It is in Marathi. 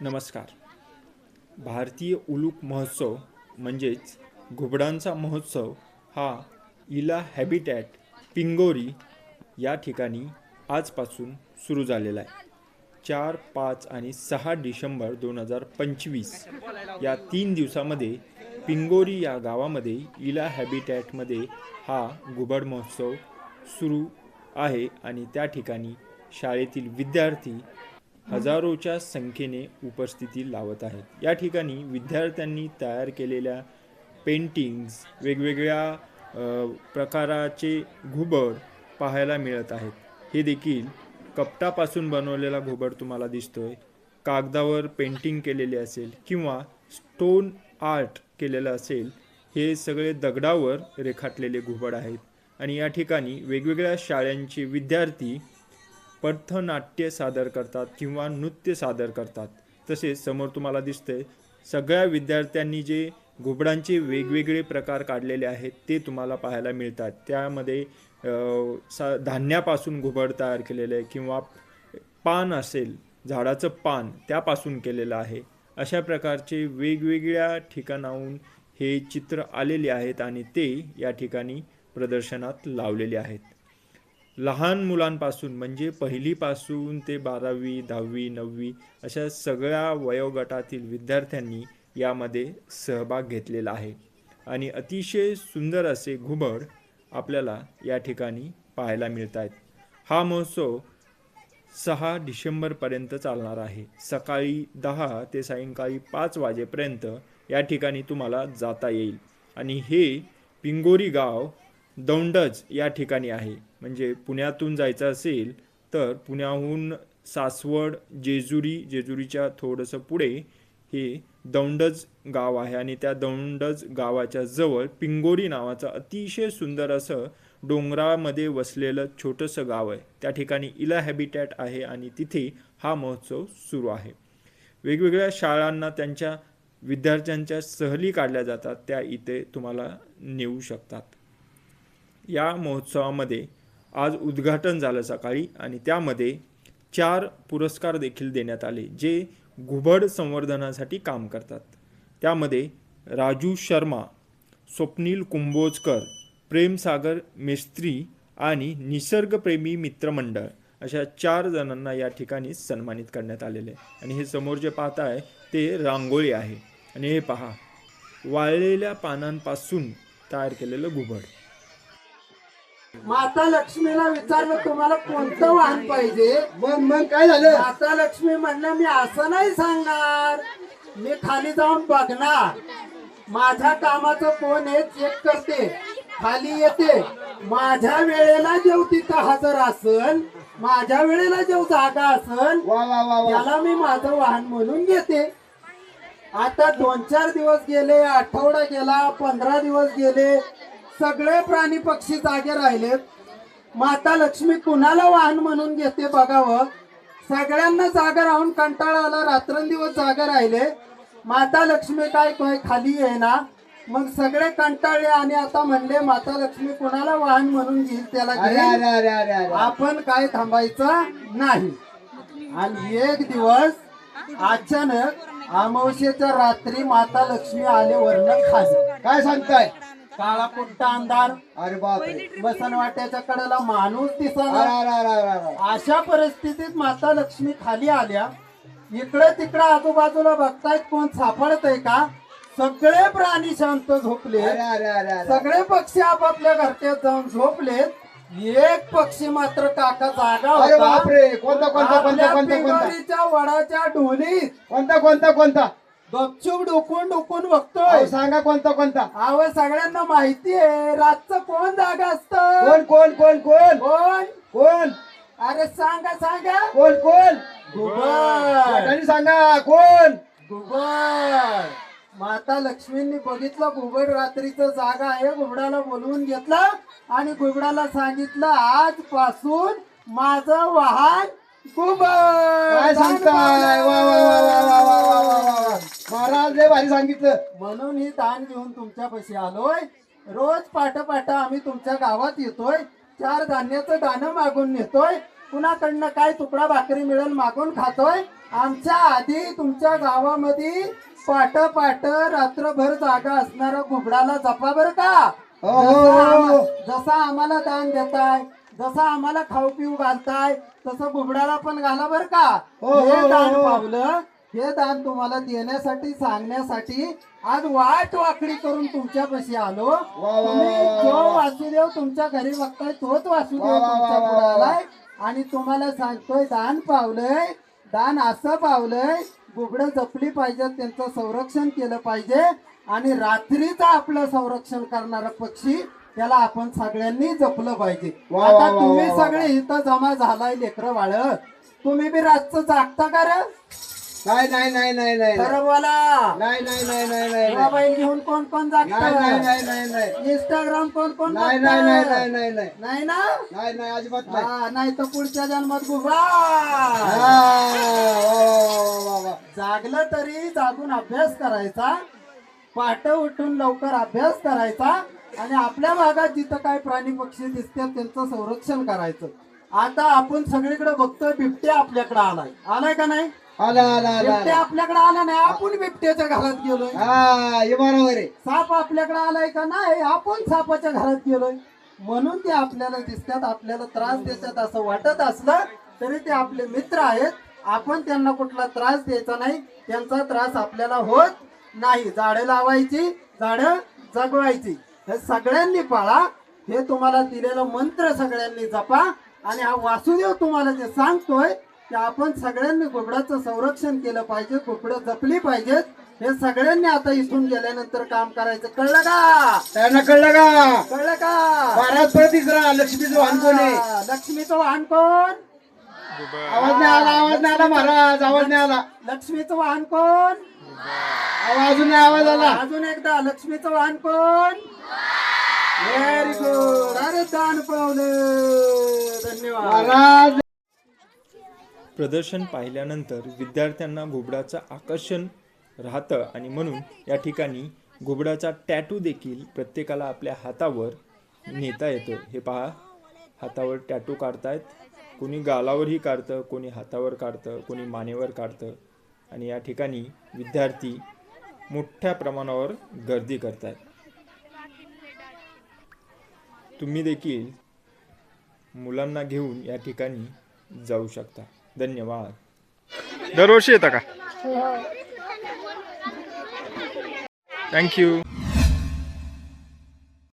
नमस्कार. भारतीय उलूक महोत्सव म्हणजेच घुबडांचा महोत्सव हा इला हॅबिटॅट पिंगोरी या ठिकाणी आजपासून सुरू झालेला आहे. चार पाच आणि सहा डिसेंबर दोन हजार पंचवीस या तीन दिवसामध्ये पिंगोरी या गावामध्ये इला हॅबिटॅटमध्ये हा घुबड महोत्सव सुरू आहे आणि त्या ठिकाणी शाळेतील विद्यार्थी हजारोच्या संख्येने उपस्थिती लावत आहेत. या ठिकाणी विद्यार्थ्यांनी तयार केलेल्या पेंटिंग्ज वेगवेगळ्या प्रकाराचे घुबड पाहायला मिळत आहेत. हे देखील कपटापासून बनवलेला घुबड तुम्हाला दिसतोय. कागदावर पेंटिंग केलेले असेल किंवा स्टोन आर्ट केलेलं असेल हे सगळे दगडावर रेखाटलेले घुबड आहेत. आणि या ठिकाणी वेगवेगळ्या शाळांचे विद्यार्थी पथनाट्य सादर करतात किंवा नृत्य सादर करतात. तसेच समोर तुम्हाला दिसतंय सगळ्या विद्यार्थ्यांनी जे घुबडांचे वेगवेगळे प्रकार काढलेले आहेत ते तुम्हाला पाहायला मिळतात. त्यामध्ये सा धान्यापासून घुबड तयार केलेलं आहे किंवा पान असेल झाडाचं पान त्यापासून केलेलं आहे. अशा प्रकारचे वेगवेगळ्या ठिकाणाहून हे चित्र आलेले आहेत आणि ते या ठिकाणी प्रदर्शनात लावलेले आहेत. लहान मुलांपासून म्हणजे पहिलीपासून ते बारावी दहावी नववी अशा सगळ्या वयोगटातील विद्यार्थ्यांनी यामध्ये सहभाग घेतलेला आहे. आणि अतिशय सुंदर असे घुबड आपल्याला या ठिकाणी पाहायला मिळत आहेत हा महोत्सव सहा डिसेंबरपर्यंत चालणार आहे. सकाळी दहा ते सायंकाळी पाच वाजेपर्यंत या ठिकाणी तुम्हाला जाता येईल. आणि हे पिंगोरी गाव दौंडज या ठिकाणी आहे. म्हणजे पुण्यातून जायचं असेल तर पुण्याहून सासवड जेजुरी जेजुरीच्या थोडंसं पुढे हे दौंडज गाव आहे. आणि त्या दौंडज गावाच्या जवळ पिंगोरी नावाचं अतिशय सुंदर असं डोंगरामध्ये वसलेलं छोटंसं गाव आहे. त्या ठिकाणी इला हॅबिटॅट आहे आणि तिथे हा महोत्सव सुरू आहे. वेगवेगळ्या शाळांना त्यांच्या विद्यार्थ्यांच्या सहली काढल्या जातात. त्या इथे तुम्हाला नेऊ शकतात. या महोत्सवामध्ये आज उद्घाटन झालं सकाळी आणि त्यामध्ये चार पुरस्कार देखील देण्यात आले जे घुबड संवर्धनासाठी काम करतात. त्यामध्ये राजू शर्मा स्वप्नील कुंभोजकर प्रेमसागर मेस्त्री आणि निसर्गप्रेमी मित्रमंडळ अशा चार जणांना या ठिकाणी सन्मानित करण्यात आलेले. आहे आणि हे समोर जे पाहत आहे ते रांगोळी आहे. आणि हे पहा वाळलेल्या पानांपासून तयार केलेलं घुबड. माता लक्ष्मीला विचारलं तुम्हाला कोणतं वाहन पाहिजे? मग मग काय झालं? माता लक्ष्मी म्हणलं मी असं नाही सांगणार. मी खाली जाऊन बघणार. माझ्या कामाचं कोण आहे चेक करते. खाली येते. माझ्या वेळेला जेव तिथं हजर असल माझ्या वेळेला जेव जागा असल वा वा वा वा. त्याला मी माझं वाहन म्हणून घेते. आता दोन चार दिवस गेले आठवडा गेला पंधरा दिवस गेले. सगळे प्राणी पक्षी जागे राहिलेत. माता लक्ष्मी कुणाला वाहन म्हणून घेते बघावं? सगळ्यांना जागा राहून कंटाळा आला रात्रंदिवस जागा राहिले. माता लक्ष्मी काय काय खाली ना मग सगळे कंटाळले आणि आता म्हणले माता लक्ष्मी कुणाला वाहन म्हणून घेईल त्याला घेईल. आपण काय थांबायचं नाही. आणि एक दिवस अचानक अमावस्येच्या रात्री माता लक्ष्मी आले वर्ण खाली. काय सांगताय? काळा कुट्टा अंधार. अरे बापरे. बसन वाट्याच्या कडेला माणूस अरे अशा परिस्थितीत माता लक्ष्मी खाली आल्या. इकडे तिकडे आजूबाजूला बघतायत कोण सापडतय का? सगळे प्राणी शांत झोपले अरे अरे अरे अरे. सगळे पक्षी आपापल्या घरट्यात जाऊन झोपलेत. एक पक्षी मात्र काका जागा अरे होता. बापरे. कोणता कोणता कोणता कोणता वडाच्या ढोलीत. कोणता कोणता कोणता? गपचूप डोकून डोकून अहो, बघतोय सांगा कोणता कोणता? अव सगळ्यांना माहिती आहे रातचं कोण जागा असत? कोण कोण कोण कोण? कोण? कोण? अरे सांगा सांगा. कोण कोण? मोठ्याने सांगा कोण? घुबड माता लक्ष्मींनी बघितलं घुबड रात्रीचं जागा आहे घुबडाला बोलवून घेतलं आणि घुबडाला सांगितलं आजपासून माझं वाहन घुबड. काय सांगताय? वा वा वा वा वा वा वा वा वा वा. महाराज लय भारी सांगितलं. म्हणून ही दान घेऊन तुमच्यापाशी आलोय. रोज पाठ पाठ आम्ही तुमच्या गावात येतोय. चार धान्याचं दाणं मागून नेतोय. कुणाकडनं काय तुकडा भाकरी मिळेल मागून खातोय. आमच्या आधी तुमच्या गावामध्ये पाट पाट रात्रभर जागा असणाऱ्या घुबडाला जपा बर का? हो, हो, जसं हो. आम्हाला दान देताय जसं आम्हाला खाऊ पिऊ घालताय तसं घुबडाला पण घाला बर का? हो, दान. पावलं हे दान तुम्हाला देण्यासाठी सांगण्यासाठी आज वाट वाकडी करून तुमच्यापाशी आलो. तुम्ही जो. वासुदेव तुमच्या घरी बघताय तोच वासुदेव तुमच्यापुढे. आलाय. आणि तुम्हाला सांगतोय दान पावलंय. दान असं पावलंय बुबडं जपली पाहिजे त्यांचं संरक्षण केलं पाहिजे. आणि रात्रीचं आपलं संरक्षण करणारा पक्षी त्याला आपण सगळ्यांनी जपलं पाहिजे. आता तुम्ही. सगळे इथं जमा झालाय लेकरं बाळ. तुम्ही बी रातचं जागता का रे? नाही नाही नाही नाही नाही खरं बोला नाही नाही नाही नाही नाही मोबाईल घेऊन कोण कोण नाही नाही नाही नाही नाही इंस्टाग्राम कोण कोण नाही नाही नाही बघतं? नाही नाही नाही नाही ना नाही नाही अजिबात नाही हा, नाही तर पुढच्या जन्मात गुबा हा, वा, वा, वा, वा, वा. जागलं तरी जागून अभ्यास करायचा पाठ उठून लवकर अभ्यास करायचा आणि आपल्या भागात जिथं काय प्राणी पक्षी दिसतात त्यांचं संरक्षण करायचं आता आपण सगळीकडे बघतोय बिबट्या आपल्याकडे आलाय आलाय का नाही आला आला आला बिबट्या आला. आपल्याकडे आला नाही आपण बिबट्याच्या घरात गेलोय. हा हे बरोबर आहे. साप आपल्याकडे आलाय का नाही आपण सापाच्या घरात गेलोय. म्हणून ते आपल्याला दिसतात आपल्याला त्रास देतात असं वाटत असलं तरी ते आपले मित्र आहेत. आपण त्यांना कुठला त्रास द्यायचा नाही त्यांचा त्रास आपल्याला होत नाही. झाडं लावायची झाडं जगवायची. हे सगळ्यांनी पाळा हे तुम्हाला दिलेलं मंत्र सगळ्यांनी जपा आणि हा वासुदेव तुम्हाला जे सांगतोय की आपण सगळ्यांनी घुबडाचं संरक्षण केलं पाहिजे घुबडं जपली पाहिजेत. हे सगळ्यांनी आता इथून गेल्यानंतर काम करायचं. कळलं का? त्यांना कळलं का? कळलं का? महाराज परत तिसरा लक्ष्मीचं वाहन कोण? आहे हा, लक्ष्मीचं वाहन कोण? आवाज नाही आला आवाज नाही आला महाराज आवाज नाही आला. लक्ष्मीचं वाहन कोण? आवाज अजून नाही आवाज आला. अजून एकदा लक्ष्मीचं वाहन कोण? व्हेरी गुड अरे दान पावलं. धन्यवाद. महाराज. प्रदर्शन पाहिल्यानंतर विद्यार्थ्यांना घुबडाचं आकर्षण राहतं आणि म्हणून या ठिकाणी घुबडाचा टॅटू देखील प्रत्येकाला आपल्या हातावर नेता येतो. हे पहा हातावर टॅटू काढतायत. कोणी गालावरही काढतं कोणी हातावर काढतं कोणी मानेवर काढतं आणि या ठिकाणी विद्यार्थी मोठ्या प्रमाणावर गर्दी करतात तुम्ही देखील मुलांना घेऊन या ठिकाणी जाऊ शकता. धन्यवाद. दरवर्षी येता का? थँक्यू